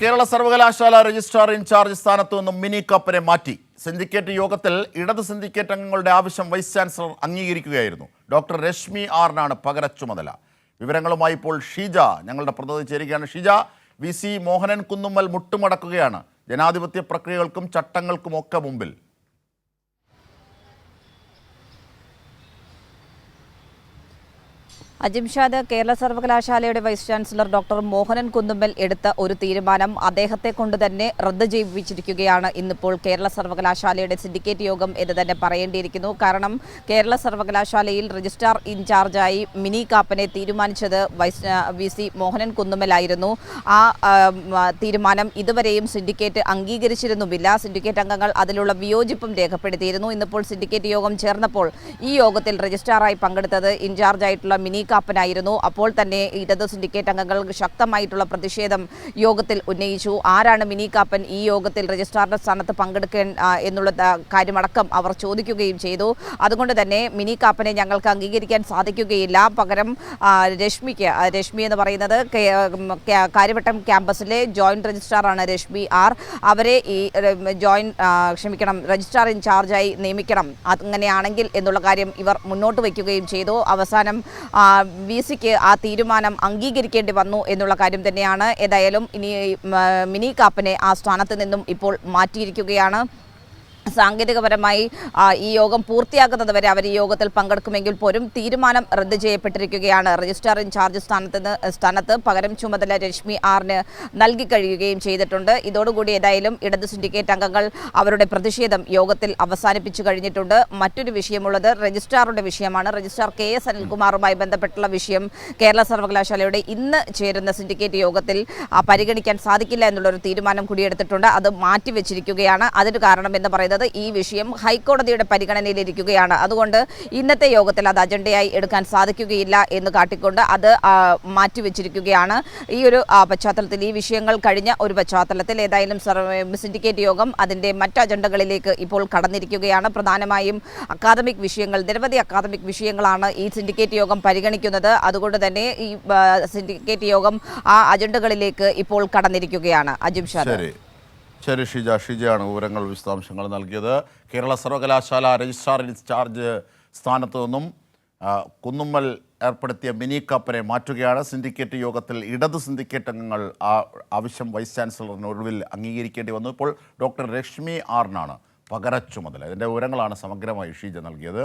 കേരള സർവകലാശാല registrar in charge സ്ഥാനത്തു നിന്നും മിനി കപ്പനെ മാറ്റി. സിൻഡിക്കേറ്റ് യോഗത്തിൽ ഇടത് സിൻഡിക്കേറ്റ് അംഗങ്ങളുടെ ആവശ്യം വൈസ് ചാൻസലർ അംഗീകരിക്കുകയായിരുന്നു. ഡോക്ടർ രശ്മി ആറിനാണ് പകര ചുമതല വിവരങ്ങളുമായി ഇപ്പോൾ ഷീജ ഞങ്ങളുടെ പ്രതിനിധി ചേരുകയാണ്. ഷീജ വി സി മോഹനൻ കുന്നുമ്മൽ മുട്ടുമടക്കുകയാണ്. ജനാധിപത്യ പ്രക്രിയകൾക്കും ചട്ടങ്ങൾക്കും ഒക്കെ മുമ്പിൽ. അജിംഷാദ് കേരള സർവകലാശാലയുടെ vice chancellor doctor Mohanan Kunnummal എടുത്ത ഒരു തീരുമാനം അദ്ദേഹത്തെ കൊണ്ട് തന്നെ റദ്ദ് ചെയ്യിപ്പിച്ചിരിക്കുകയാണ്. ഇന്നിപ്പോൾ കേരള സർവകലാശാലയുടെ സിൻഡിക്കേറ്റ് യോഗം എന്ന് തന്നെ പറയേണ്ടിയിരിക്കുന്നു. കാരണം കേരള സർവകലാശാലയിൽ രജിസ്ട്രാർ ഇൻചാർജായി മിനി കാപ്പനെ തീരുമാനിച്ചത് വൈസ് വി സി മോഹനൻ കുന്നുമ്മലായിരുന്നു. ആ ആ, തീരുമാനം ഇതുവരെയും സിൻഡിക്കേറ്റ് അംഗീകരിച്ചിരുന്നുമില്ല. സിൻഡിക്കേറ്റ് അംഗങ്ങൾ അതിലുള്ള വിയോജിപ്പും രേഖപ്പെടുത്തിയിരുന്നു. ഇന്നിപ്പോൾ സിൻഡിക്കേറ്റ് യോഗം ചേർന്നപ്പോൾ ഈ യോഗത്തിൽ രജിസ്ട്രാറായി പങ്കെടുത്തത് ഇൻചാർജായിട്ടുള്ള മിനി കാപ്പനായിരുന്നു. അപ്പോൾ തന്നെ ഇടത് സിൻഡിക്കേറ്റ് അംഗങ്ങൾ ശക്തമായിട്ടുള്ള പ്രതിഷേധം യോഗത്തിൽ ഉന്നയിച്ചു. ആരാണ് മിനി കാപ്പൻ ഈ യോഗത്തിൽ രജിസ്ട്രാറുടെ സ്ഥാനത്ത് പങ്കെടുക്കാൻ എന്നുള്ള കാര്യമടക്കം അവർ ചോദിക്കുകയും ചെയ്തു. അതുകൊണ്ട് തന്നെ മിനി കാപ്പനെ ഞങ്ങൾക്ക് അംഗീകരിക്കാൻ സാധിക്കുകയില്ല. പകരം രശ്മിക്ക് രശ്മി എന്ന് പറയുന്നത് കാര്യവട്ടം ക്യാമ്പസിലെ ജോയിന്റ് രജിസ്ട്രാറാണ് രശ്മി ആർ. അവരെ ഈ ജോയിന്റ് ക്ഷമിക്കണം രജിസ്ട്രാർ ഇൻചാർജായി നിയമിക്കണം. അങ്ങനെയാണെങ്കിൽ എന്നുള്ള കാര്യം ഇവർ മുന്നോട്ട് വയ്ക്കുകയും ചെയ്തു. അവസാനം വി സിക്ക് ആ തീരുമാനം അംഗീകരിക്കേണ്ടി വന്നു എന്നുള്ള കാര്യം തന്നെയാണ്. ഏതായാലും ഇനി മിനി കാപ്പനെ ആ സ്ഥാനത്ത് നിന്നും ഇപ്പോൾ മാറ്റിയിരിക്കുകയാണ്. സാങ്കേതികപരമായി ഈ യോഗം പൂർത്തിയാക്കുന്നത് വരെ അവർ ഈ യോഗത്തിൽ പങ്കെടുക്കുമെങ്കിൽ പോലും തീരുമാനം റദ്ദ് ചെയ്യപ്പെട്ടിരിക്കുകയാണ്. രജിസ്ട്രാർ ഇൻചാർജ് സ്ഥാനത്ത് സ്ഥാനത്ത് പകരം ചുമതല രശ്മി ആറിന് നൽകി കഴിയുകയും ചെയ്തിട്ടുണ്ട്. ഇതോടുകൂടി ഏതായാലും ഇടത് സിൻഡിക്കേറ്റ് അംഗങ്ങൾ അവരുടെ പ്രതിഷേധം യോഗത്തിൽ അവസാനിപ്പിച്ചു കഴിഞ്ഞിട്ടുണ്ട്. മറ്റൊരു വിഷയമുള്ളത് രജിസ്ട്രാറുടെ വിഷയമാണ്. രജിസ്ട്രാർ കെ എസ് അനിൽകുമാറുമായി ബന്ധപ്പെട്ടുള്ള വിഷയം കേരള സർവകലാശാലയുടെ ഇന്ന് ചേരുന്ന സിൻഡിക്കേറ്റ് യോഗത്തിൽ പരിഗണിക്കാൻ സാധിക്കില്ല എന്നുള്ളൊരു തീരുമാനം കൂടിയെടുത്തിട്ടുണ്ട്. അത് മാറ്റിവെച്ചിരിക്കുകയാണ്. അതിന് കാരണം എന്ന് പറയുന്നത് ഈ വിഷയം ഹൈക്കോടതിയുടെ പരിഗണനയിലിരിക്കുകയാണ്. അതുകൊണ്ട് ഇന്നത്തെ യോഗത്തിൽ അത് അജണ്ടയായി എടുക്കാൻ സാധിക്കുകയില്ല എന്ന് കാട്ടിക്കൊണ്ട് അത് മാറ്റിവെച്ചിരിക്കുകയാണ്. ഈ ഒരു പശ്ചാത്തലത്തിൽ ഈ വിഷയങ്ങൾ കഴിഞ്ഞ ഒരു പശ്ചാത്തലത്തിൽ ഏതായാലും സിൻഡിക്കേറ്റ് യോഗം അതിന്റെ മറ്റ് അജണ്ടകളിലേക്ക് ഇപ്പോൾ കടന്നിരിക്കുകയാണ്. പ്രധാനമായും അക്കാദമിക് വിഷയങ്ങൾ നിരവധി അക്കാദമിക് വിഷയങ്ങളാണ് ഈ സിൻഡിക്കേറ്റ് യോഗം പരിഗണിക്കുന്നത്. അതുകൊണ്ട് തന്നെ ഈ സിൻഡിക്കേറ്റ് യോഗം ആ അജണ്ടകളിലേക്ക് ഇപ്പോൾ കടന്നിരിക്കുകയാണ്. അജിം ഷാദ് ശരി ഷിജ. ഷിജയാണ് വിവരങ്ങൾ വിശദാംശങ്ങൾ നൽകിയത്. കേരള സർവകലാശാല രജിസ്ട്രാർ ഇൻചാർജ് സ്ഥാനത്തു നിന്നും കുന്നുമ്മൽ ഏർപ്പെടുത്തിയ മിനി കപ്പനെ മാറ്റുകയാണ്. സിൻഡിക്കേറ്റ് യോഗത്തിൽ ഇടത് സിൻഡിക്കേറ്റ് അംഗങ്ങൾ ആ ആവശ്യം വൈസ് ചാൻസലറിന് ഒടുവിൽ അംഗീകരിക്കേണ്ടി വന്നു. ഇപ്പോൾ ഡോക്ടർ രശ്മി ആറിനാണ് പകര ചുമതല ഇതിന്റെ വിവരങ്ങളാണ് സമഗ്രമായി ഷീജ നൽകിയത്.